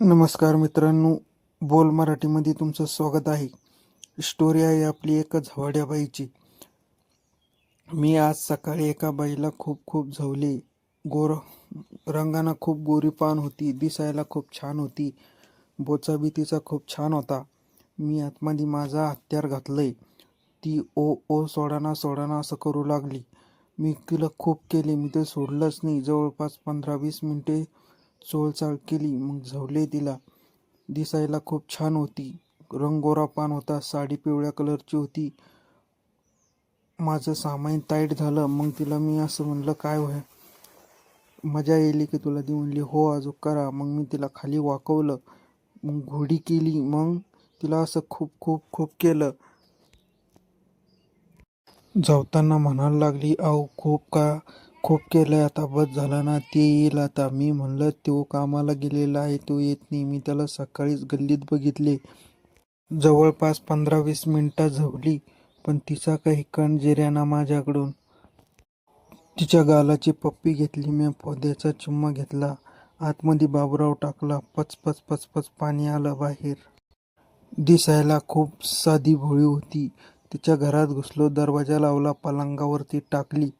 नमस्कार मित्रांनो बोल मराठीमध्ये तुमचं स्वागत आहे. स्टोरी आहे आपली एका झवाड्या बाईची मी आज सकाळी एका बाईला खूप खूप झवले. गोर रंगाना खूप गोरी पान होती दिसायला खूप छान होती बोचा बी तिचा खूप छान होता. मी आतमध्ये माझा हत्यार घातलंय. ती ओ ओ सोडाना सोडाना असं करू लागली. मी तिला खूप केले मी ते सोडलंच नाही. जवळपास पंधरा वीस मिनटे चोळचाळ केली. मग झवले तिला. दिसायला खूप छान होती. रंगोरा पान होता. साडी पिवळ्या कलरची होती. माझं सामान टाईट झालं. मग तिला मी असं म्हणलं काय व्हाय मजा येईल की तुला ती म्हणली हो अजून करा. मग मी तिला खाली वाकवलं. मग घोडी केली. मग तिला असं खूप खूप खूप केलं. जावताना म्हणायला लागली अहो खूप का खूप केलंय. आता बस झाला ना ते येईल. आता मी म्हणलं तो कामाला गेलेला आहे तो येत नाही. मी त्याला सकाळीच गल्लीत बघितले. जवळपास पंधरा वीस मिनटं झवली पण तिचा काही कण जिऱ्याना माझ्याकडून. तिच्या गालाची पप्पी घेतली मी पोद्याचा चुम्मा घेतला. आतमध्ये बाबराव टाकला पच पच पच पच पाणी आलं बाहेर. दिसायला खूप साधी भोळी होती. तिच्या घरात घुसलो दरवाजा लावला पलंगावरती टाकली.